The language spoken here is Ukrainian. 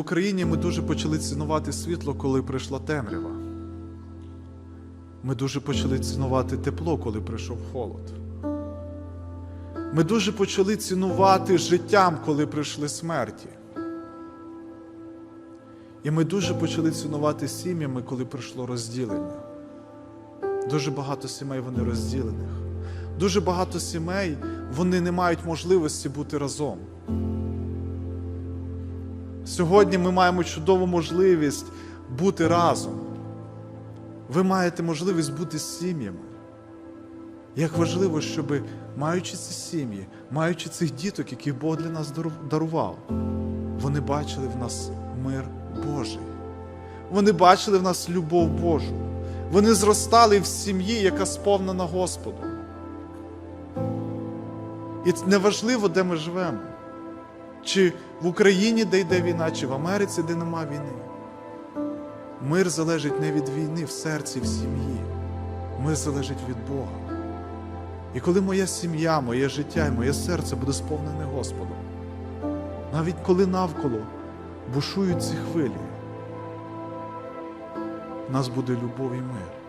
В Україні ми дуже почали цінувати світло, коли прийшла темрява. Ми дуже почали цінувати тепло, коли прийшов холод. Ми дуже почали цінувати життям, коли прийшли смерті. І ми дуже почали цінувати сім'ями, коли прийшло розділення. Дуже багато сімей вони розділених. Дуже багато сімей вони не мають можливості бути разом. Сьогодні ми маємо чудову можливість бути разом. Ви маєте можливість бути з сім'ями. Як важливо, щоб, маючи ці сім'ї, маючи цих діток, яких Бог для нас дарував, вони бачили в нас мир Божий. Вони бачили в нас любов Божу. Вони зростали в сім'ї, яка сповнена Господом. І неважливо, де ми живемо. Чи в Україні, де йде війна, чи в Америці, де нема війни. Мир залежить не від війни в серці, в сім'ї. Мир залежить від Бога. І коли моя сім'я, моє життя і моє серце буде сповнене Господом, навіть коли навколо бушують ці хвилі, в нас буде любов і мир.